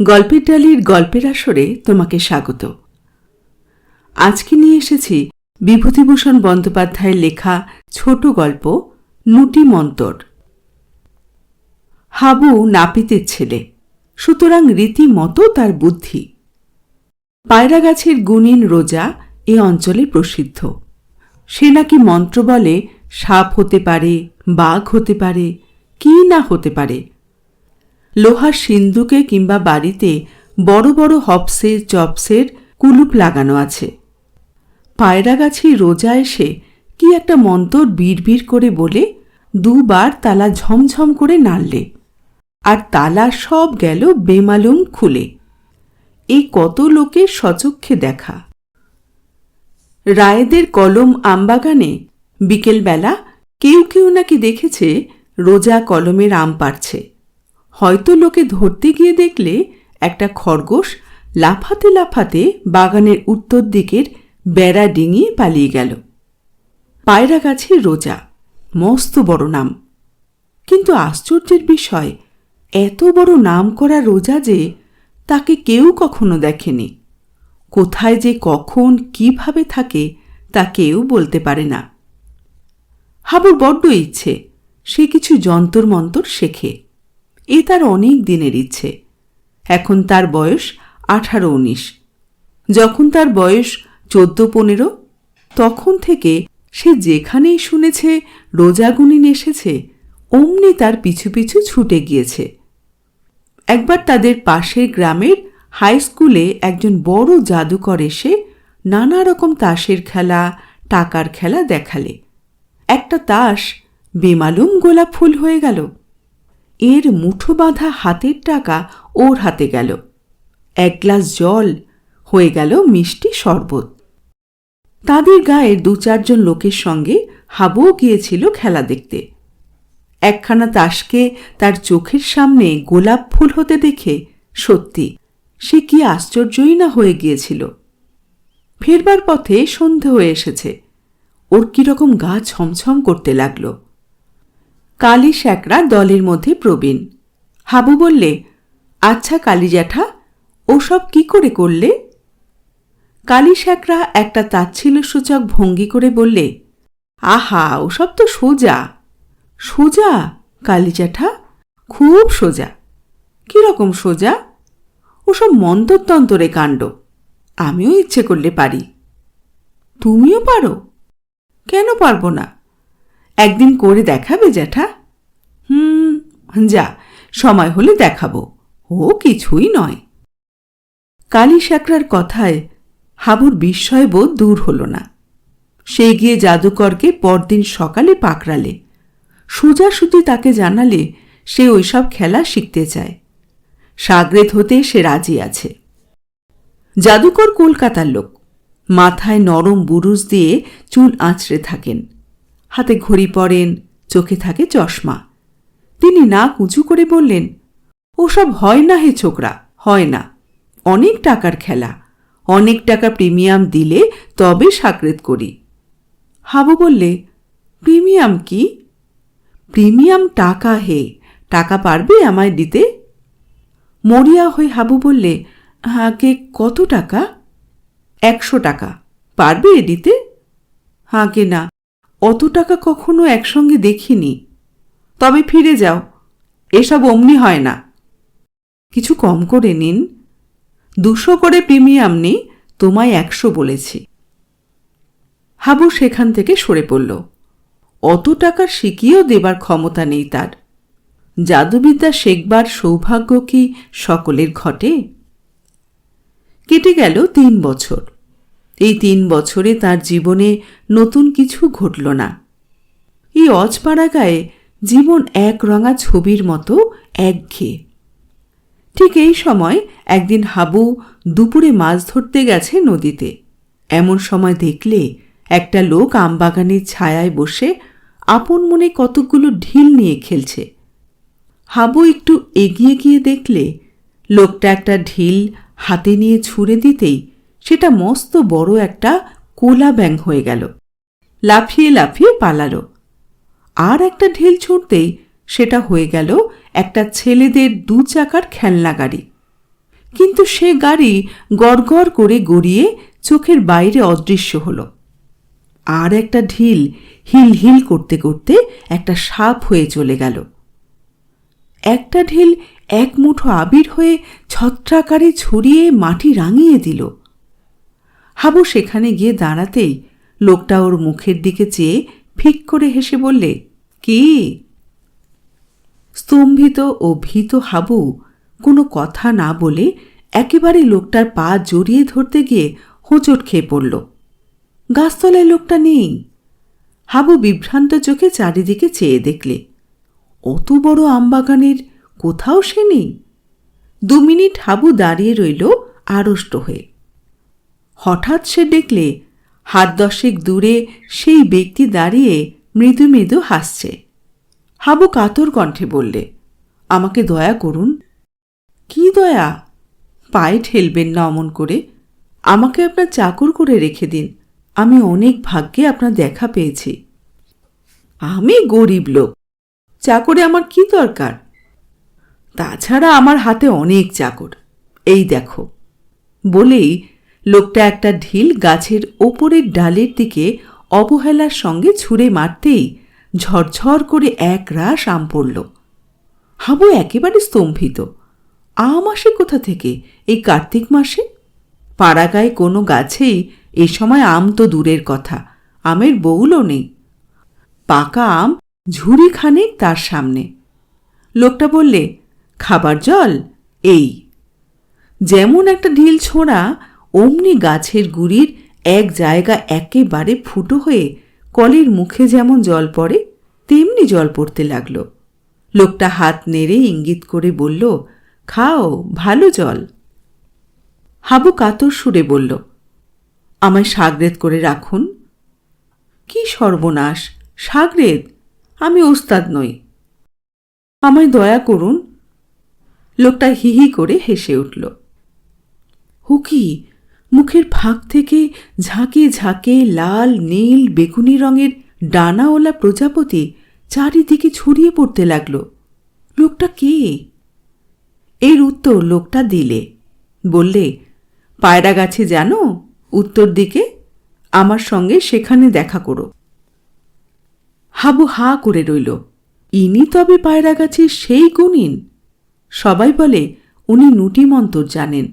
গল্পের ডালির গল্পের আসরে তোমাকে স্বাগত। আজকে নিয়ে এসেছি বিভূতিভূষণ বন্দ্যোপাধ্যায়ের লেখা ছোট গল্প নুটি মন্তর। হাবু নাপিতের ছেলে, সুতরাং রীতিমতো তার বুদ্ধি। পায়রা গাছের গুণিন রোজা এ অঞ্চলে প্রসিদ্ধ। সে নাকি মন্ত্র বলে, সাপ হতে পারে, বাঘ হতে পারে, কি না হতে পারে? লোহার সিন্দুকে কিংবা বাড়িতে বড় বড় হপসের, চপসের কুলুপ লাগানো আছে। পায়রাগাছি রোজা এসে কি একটা মন্তর বিড়বিড় করে বলে, দুবার তালা ঝমঝম করে নাড়লে। আর তালা সব গেল বেমালুম খুলে। এই কত লোকের সচক্ষে দেখা। রায়েদের কলম আমবাগানে বিকেলবেলা কেউ কেউ নাকি দেখেছে রোজা কলমের আম পারছে হয়তো লোকে ধরতে গিয়ে দেখলে একটা খরগোশ লাফাতে লাফাতে বাগানের উত্তর দিকের বেড়া ডিঙিয়ে পালিয়ে গেল। পায়রা গাছে রোজা, মস্ত বড় নাম। কিন্তু আশ্চর্যের বিষয়, এত বড় নাম করা রোজা যে তাকে কেউ কখনো দেখেনি। কোথায় যে কখন কীভাবে থাকে তা কেউ বলতে পারে না। হাবুর বড্ড ইচ্ছে, সে কিছু যন্তর মন্তর শেখে। এ তার অনেক দিনের ইচ্ছে। এখন তার বয়স আঠারো উনিশ যখন তার বয়স চোদ্দ পনেরো তখন থেকে সে যেখানেই শুনেছে রোজাগুনিন এসেছে অমনি তার পিছু পিছু ছুটে গিয়েছে। একবার তাদের পাশের গ্রামের হাই স্কুলে একজন বড় জাদুকর এসে নানা রকম তাসের খেলা, টাকার খেলা দেখালে। একটা তাস বেমালুম গোলাপ ফুল হয়ে গেল। এর মুঠো বাঁধা হাতের টাকা ওর হাতে গেল। এক গ্লাস জল হয়ে গেল মিষ্টি শরবত। তাদের গায়ে দু চারজন লোকের সঙ্গে হাবুও গিয়েছিল খেলা দেখতে। একখানা তাসকে তার চোখের সামনে গোলাপ ফুল হতে দেখে সত্যি সে কি আশ্চর্যই না হয়ে গিয়েছিল। ফেরবার পথে সন্ধে হয়ে এসেছে। ওর কীরকম গা ছমছম করতে লাগল। কালী শ্যাকরা দলের মধ্যে প্রবীণ। হাবু বললে আচ্ছা কালী জ্যাঠা ওসব কি করে করলে? কালী শ্যাকরা একটা তাচ্ছিল্যসূচক ভঙ্গি করে বললে, আহা, ওসব তো সোজা। সোজা? কালী জ্যাঠা খুব সোজা। কীরকম সোজা? ওসব মন্তরতন্তরে কাণ্ড। আমিও ইচ্ছে করলে পারি। তুমিও পারো। কেন পারব না? একদিন করে দেখাবে জ্যাঠা। হুম, যা, সময় হলে দেখাবো। ও কিছুই নয়। কালী সাকরার কথায় হাবুর বিস্ময়বোধ দূর হল না। সে গিয়ে জাদুকরকে পরদিন সকালে পাকড়ালে। সোজাসুজি তাকে জানালে সে ওইসব খেলা শিখতে চায়। সাগরেত হতে সে রাজি আছে। জাদুকর কলকাতার লোক মাথায় নরম বুরুজ দিয়ে চুল আঁচড়ে থাকেন। হাতে ঘড়ি পরেন, চোখে থাকে চশমা। তিনি নাক উঁচু করে বললেন, ওসব হয় না হে ছোকরা, হয় না। অনেক টাকার খেলা, অনেক টাকা প্রিমিয়াম দিলে তবে সাকরেত করি। হাবু বললে, প্রিমিয়াম কি? প্রিমিয়াম টাকা হে, টাকা পারবে আমায় দিতে? মরিয়া হয়ে হাবু বললে, হাঁকে কত টাকা? একশো টাকা। পারবে দিতে হাঁকে না। অত টাকা কখনো একসঙ্গে দেখিনি। তবে ফিরে যাও। এসব অমনি হয় না। কিছু কম করে নিন। দুশো করে প্রিমিয়াম নেই, তোমায় একশো বলেছি। হাবু সেখান থেকে সরে পড়ল। অত টাকা শিখিয়েও দেবার ক্ষমতা নেই তার। জাদুবিদ্যা শেখবার সৌভাগ্য কি সকলের ঘটে? কেটে গেল তিন বছর। এই তিন বছরে তার জীবনে নতুন কিছু ঘটল না। এই অজপাড়া গায়ে জীবন এক রঙা ছবির মতো একঘেয়ে। ঠিক এই সময় একদিন হাবু দুপুরে মাছ ধরতে গেছে নদীতে। এমন সময় দেখলে একটা লোক আমবাগানের ছায়ায় বসে আপন মনে কতকগুলো ঢিল নিয়ে খেলছে। হাবু একটু এগিয়ে গিয়ে দেখলে, লোকটা একটা ঢিল হাতে নিয়ে ছুঁড়ে দিতেই সেটা মস্ত বড় একটা কোলা ব্যাং হয়ে গেল। লাফিয়ে লাফিয়ে পালালো। আর একটা ঢিল ছুঁড়তেই সেটা হয়ে গেল একটা ছেলেদের দু চাকার খেলনা গাড়ি। কিন্তু সে গাড়ি গড়গড় করে গড়িয়ে চোখের বাইরে অদৃশ্য হলো। আর একটা ঢিল হিল হিল করতে করতে একটা সাপ হয়ে চলে গেল। একটা ঢিল এক মুঠো আবির হয়ে ছত্রাকারে ছড়িয়ে মাটি রাঙিয়ে দিল। হাবু সেখানে গিয়ে দাঁড়াতেই লোকটা ওর মুখের দিকে চেয়ে ফিক করে হেসে বললে, কি? স্তম্ভিত ও ভীত হাবু কোনো কথা না বলে একেবারে লোকটার পা জড়িয়ে ধরতে গিয়ে হোঁচট খেয়ে পড়ল। গাছতলায় লোকটা নেই। হাবু বিভ্রান্ত চোখে চারিদিকে চেয়ে দেখলে। অত বড় আমবাগানের কোথাও সে নেই। দু মিনিট হাবু দাঁড়িয়ে রইল আড়ষ্ট হয়ে। হঠাৎ সে দেখলে হাত দশেক দূরে সেই ব্যক্তি দাঁড়িয়ে মৃদু মৃদু হাসছে। হাবু কাতর কণ্ঠে বললে, আমাকে দয়া করুন। কি দয়া? পায়ে ঠেলবেন না অমন করে। আমাকে আপনার চাকর করে রেখে দিন। আমি অনেক ভাগ্যে আপনার দেখা পেয়েছি। আমি গরিব লোক। চাকরে আমার কি দরকার? তাছাড়া আমার হাতে অনেক চাকর এই দেখো। বলেই লোকটা একটা ঢিল গাছের ওপরের ডালের দিকে অবহেলার সঙ্গে ছুঁড়ে মারতেই ঝরঝর করে এক রাস আম পড়ল। হাবু একেবারে স্তম্ভিত। আম আসে কোথা থেকে? এই কার্তিক মাসে? পাড়াগায় কোনো গাছেই এ সময় আম তো দূরের কথা। আমের বউলও নেই। পাকা আম ঝুড়ি খানেক তার সামনে। লোকটা বললে, খাবার জল? এই। যেমন একটা ঢিল ছোঁড়া, অমনি গাছের গুড়ির এক জায়গা একেবারে ফুটো হয়ে কলের মুখে যেমন জল পড়ে, তেমনি জল পড়তে লাগল। লোকটা হাত নেড়ে ইঙ্গিত করে বলল, খাও, ভালো জল। হাবু কাতর সুরে বলল, আমায় সাগরেদ করে রাখুন? কি সর্বনাশ সাগরেদ আমি ওস্তাদ নই। আমায় দয়া করুন। লোকটা হিহি করে হেসে উঠল। হুকি মুখের ফাঁক থেকে ঝাঁকে ঝাঁকে লাল, নীল, বেগুনি রঙের ডানাওয়ালা প্রজাপতি চারিদিকে ছড়িয়ে পড়তে লাগল। লোকটা কে? এর উত্তর লোকটা দিলে। বললে, পায়রা গাছে জানো? উত্তর দিকে আমার সঙ্গে সেখানে দেখা করো। হাবু হা করে রইল। ইনি তবে পায়রা গাছের সেই গুণিন? সবাই বলে, উনি নুটি মন্তর জানেন।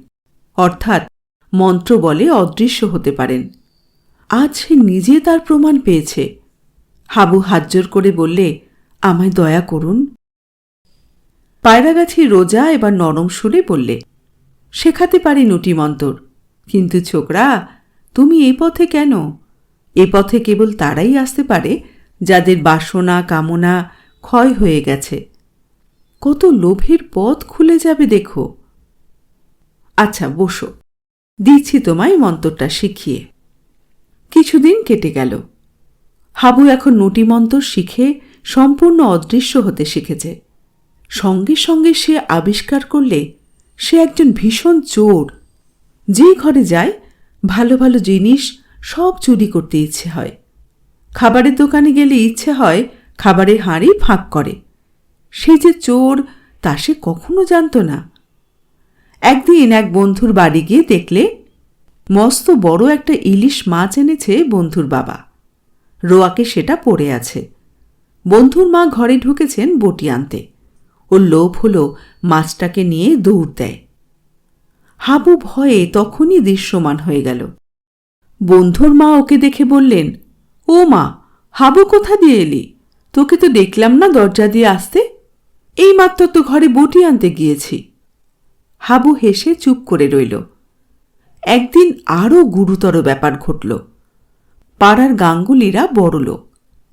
অর্থাৎ মন্ত্র বলে অদৃশ্য হতে পারেন। আজ সে নিজে তার প্রমাণ পেয়েছে। হাবু হাতজোর করে বললে, আমায় দয়া করুন। পায়রাগাছি রোজা এবার নরম সুরে বললে, শেখাতে পারি নুটি মন্তর, কিন্তু ছোকরা, তুমি এই পথে কেন? এ পথে কেবল তারাই আসতে পারে যাদের বাসনা, কামনা ক্ষয় হয়ে গেছে। কত লোভের পথ খুলে যাবে দেখো। আচ্ছা বসো। দিচ্ছি তোমায় মন্তরটা শিখিয়ে। কিছুদিন কেটে গেল। হাবু এখন নুটি মন্তর শিখে সম্পূর্ণ অদৃশ্য হতে শিখেছে। সঙ্গে সঙ্গে সে আবিষ্কার করলে সে একজন ভীষণ চোর। যে ঘরে যায়, ভালো ভালো জিনিস সব চুরি করতে ইচ্ছে হয়। খাবারের দোকানে গেলে ইচ্ছে হয় খাবারের হাঁড়ি ফাঁক করে। সে যে চোর, তা সে কখনো জানত না। একদিন এক বন্ধুর বাড়ি গিয়ে দেখলে মস্ত বড় একটা ইলিশ মাছ এনেছে বন্ধুর বাবা। রোয়াকে সেটা পড়ে আছে। বন্ধুর মা ঘরে ঢুকেছেন বটি আনতে। ওর লোভ হলো মাছটাকে নিয়ে দৌড় দেয়। হাবু ভয়ে তখনই দৃশ্যমান হয়ে গেল। বন্ধুর মা ওকে দেখে বললেন ও মা, হাবু কোথা দিয়ে এলি? তোকে তো দেখলাম না দরজা দিয়ে আসতে। এই মাত্র তো ঘরে বটি আনতে গিয়েছি। হাবু হেসে চুপ করে রইল। একদিন আরও গুরুতর ব্যাপার ঘটল। পাড়ার গাঙ্গুলিরা বড় লোক।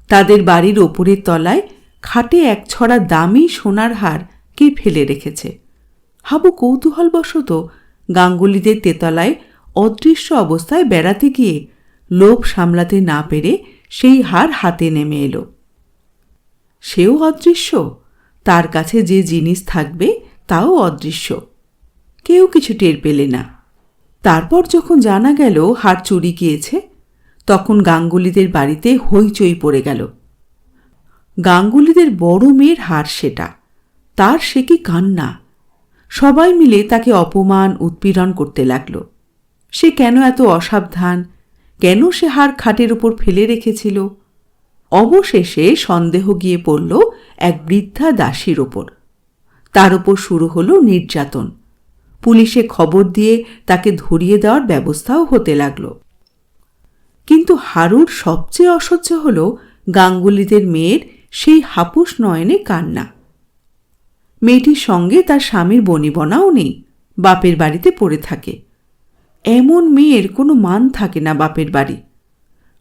তাদের বাড়ির ওপরের তলায় খাটে এক ছড়া দামি সোনার হার কে ফেলে রেখেছে। হাবু কৌতূহলবশত গাঙ্গুলিদের তেতলায় অদৃশ্য অবস্থায় বেড়াতে গিয়ে লোভ সামলাতে না পেরে সেই হার হাতে নেমে এলো। সেও অদৃশ্য। তার কাছে যে জিনিস থাকবে, তাও অদৃশ্য। কেউ কিছু টের পেলে না। তারপর যখন জানা গেল হার চুরি গিয়েছে, তখন গাঙ্গুলিদের বাড়িতে হইচই পড়ে গেল। গাঙ্গুলিদের বড় মেয়ের হার সেটা। তার সে কি কান্না? সবাই মিলে তাকে অপমান, উৎপীড়ন করতে লাগল। সে কেন এত অসাবধান? কেন সে হার খাটের উপর ফেলে রেখেছিল? অবশেষে সন্দেহ গিয়ে পড়ল এক বৃদ্ধা দাসীর ওপর। তার ওপর শুরু হলো নির্যাতন। পুলিশে খবর দিয়ে তাকে ধরিয়ে দেওয়ার ব্যবস্থাও হতে লাগল। কিন্তু হারুর সবচেয়ে অসহ্য হল গাঙ্গুলিদের মেয়ের সেই হাপুস নয়নে কান্না। মেয়েটির সঙ্গে তার স্বামীর বনিবনাও নেই, বাপের বাড়িতে পড়ে থাকে। এমন মেয়ের কোনো মান থাকে না বাপের বাড়ি।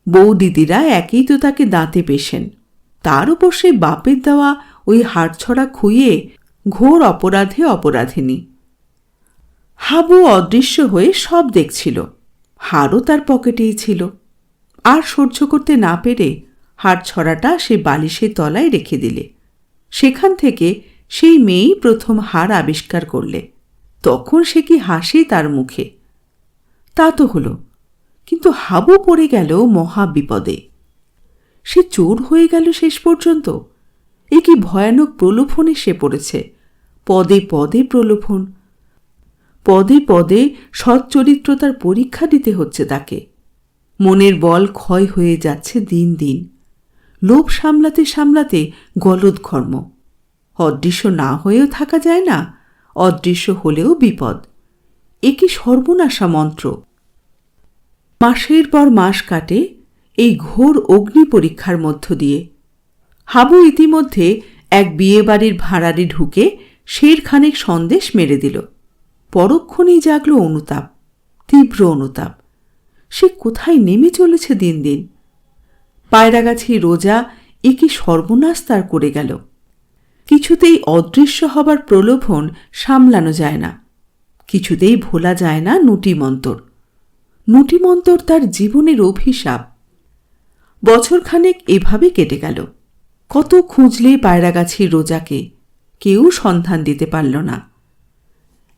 বউ দিদিরা একই তো তাকে দাঁতে পেশেন। তার উপর সে বাপের দেওয়া ওই হাড়ছড়া খুইয়ে ঘোর অপরাধে অপরাধিনী। হাবু অদৃশ্য হয়ে সব দেখছিল। হারও তার পকেটেই ছিল। আর সহ্য করতে না পেরে হাড় ছড়াটা সে বালিশের তলায় রেখে দিলে। সেখান থেকে সেই মেয়েই প্রথম হাড় আবিষ্কার করলে। তখন সে কি হাসি তার মুখে। তা তো হলো। কিন্তু হাবু পড়ে গেল মহা বিপদে সে চোর হয়ে গেল শেষ পর্যন্ত। এ কি ভয়ানক প্রলোভনে সে পড়েছে। পদে পদে প্রলোভন। পদে পদে সচ্চরিত্রতার পরীক্ষা দিতে হচ্ছে তাকে। মনের বল ক্ষয় হয়ে যাচ্ছে দিন দিন। লোভ সামলাতে সামলাতে গলদঘর্ম অদৃশ্য না হয়েও থাকা যায় না, অদৃশ্য হলেও বিপদ। এ কি সর্বনাশা মন্ত্র। মাসের পর মাস কাটে এই ঘোর অগ্নি পরীক্ষার মধ্য দিয়ে। হাবু ইতিমধ্যে এক বিয়েবাড়ির ভাড়ারে ঢুকে শেরখানেক সন্দেশ মেরে দিল। পরক্ষণেই জাগল অনুতাপ, তীব্র অনুতাপ। সে কোথায় নেমে চলেছে দিন দিন? পায়রাগাছি রোজা এ কি সর্বনাশ তার করে গেল। কিছুতেই অদৃশ্য হবার প্রলোভন সামলানো যায় না। কিছুতেই ভোলা যায় না নুটিমন্তর নুটিমন্তর তার জীবনের অভিশাপ। বছরখানেক এভাবে কেটে গেল। কত খুঁজলে পায়রাগাছি রোজাকে। কেউ সন্ধান দিতে পারল না।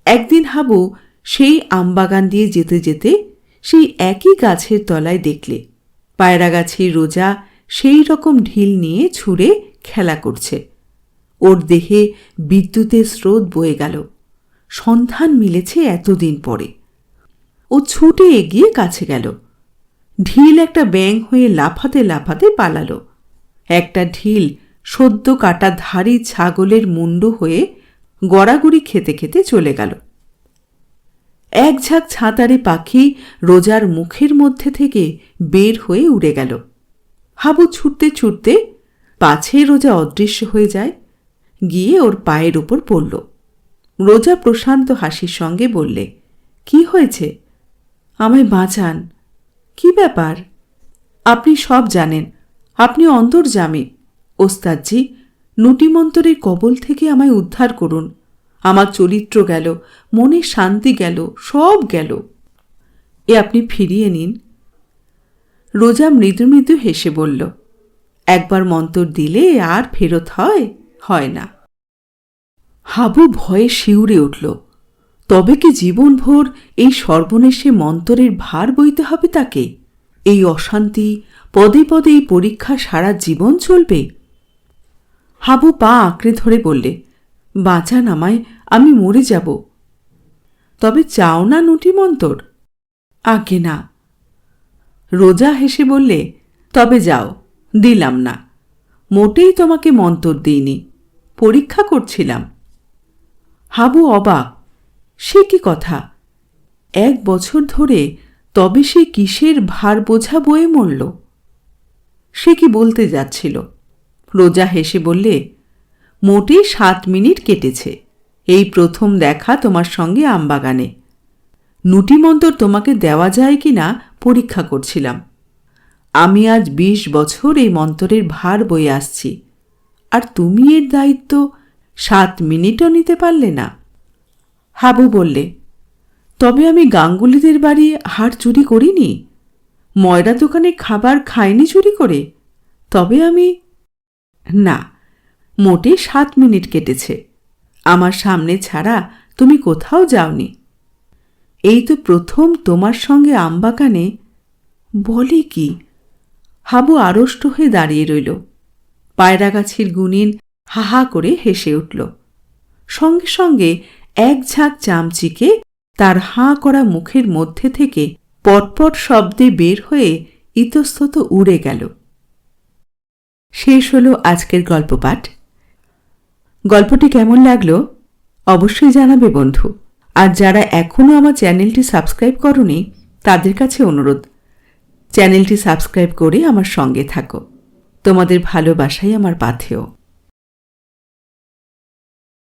একদিন হাবু সেই আমবাগান দিয়ে যেতে যেতে সেই একই গাছের তলায় দেখলে, পায়রাগাছির রোজা সেই রকম ঢিল নিয়ে ছুঁড়ে খেলা করছে। ওর দেহে বিদ্যুতের স্রোত বয়ে গেল। সন্ধান মিলেছে এতদিন পরে। ও ছুটে এগিয়ে কাছে গেল। ঢিল একটা ব্যাং হয়ে লাফাতে লাফাতে পালালো। একটা ঢিল সদ্য কাটা ধারি ছাগলের মুন্ডু হয়ে গড়াগড়ি খেতে খেতে চলে গেল। এক ঝাঁক ছাতারে পাখি রোজার মুখের মধ্যে থেকে বের হয়ে উড়ে গেল। হাবু ছুটতে ছুটতে পাছে রোজা অদৃশ্য হয়ে যায়, গিয়ে ওর পায়ের ওপর পড়ল। রোজা প্রশান্ত হাসির সঙ্গে বললে, কি হয়েছে? আমায় বাঁচান। কি ব্যাপার? আপনি সব জানেন। আপনি অন্তর্জামী। ওস্তাদজি, নুটিমন্তরের কবল থেকে আমায় উদ্ধার করুন। আমার চরিত্র গেল, মনে শান্তি গেল, সব গেল। এ আপনি ফিরিয়ে নিন। রোজা মৃদু মৃদু হেসে বলল, একবার মন্তর দিলে আর ফেরত হয়? হয় না। হাবু ভয়ে শিউরে উঠল। তবে কি জীবনভর এই সর্বনেশে মন্তরের ভার বইতে হবে তাকে? এই অশান্তি পদে পদে এই পরীক্ষা সারা জীবন চলবে? হাবু পা আঁকড়ে ধরে বললে, বাঁচান আমায়, আমি মরে যাব। তবে চাও না নুটি মন্তর? আগে না। রোজা হেসে বললে, তবে যাও, দিলাম না। মোটেই তোমাকে মন্তর দিইনি। পরীক্ষা করছিলাম। হাবু অবাক। সে কি কথা? এক বছর ধরে তবে সে কিসের ভার বোঝা বয়ে মরল? সে কি বলতে যাচ্ছিল? রোজা হেসে বললে, মোটে সাত মিনিট কেটেছে। এই প্রথম দেখা তোমার সঙ্গে আমবাগানে। নুটিমন্তর তোমাকে দেওয়া যায় কি না পরীক্ষা করছিলাম। আমি আজ বিশ বছর এই মন্তরের ভার বয়ে আসছি। আর তুমি এর দায়িত্ব সাত মিনিটও নিতে পারলে না। হাবু বললে, তবে আমি গাঙ্গুলিদের বাড়ি হাড় চুরি করিনি? ময়রা দোকানে খাবার খাইনি চুরি করে? তবে আমি না, মোটে সাত মিনিট কেটেছে। আমার সামনে ছাড়া তুমি কোথাও যাওনি। এই তো প্রথম তোমার সঙ্গে আমবাগানে বলে কি? হাবু আড়ষ্ট হয়ে দাঁড়িয়ে রইল। পায়রা গাছের গুনিন হাহা করে হেসে উঠল। সঙ্গে সঙ্গে এক ঝাঁক চামচিকে তার হাঁ করা মুখের মধ্যে থেকে পটপট শব্দে বের হয়ে ইতস্তত উড়ে গেল। শেষ হলো আজকের গল্প পাঠ। গল্পটি কেমন লাগল অবশ্যই জানাবে বন্ধু। আর যারা এখনও আমার চ্যানেলটি সাবস্ক্রাইব করনি, তাদের কাছে অনুরোধ, চ্যানেলটি সাবস্ক্রাইব করে আমার সঙ্গে থাকো। তোমাদের ভালোবাসাই আমার পাথেয়।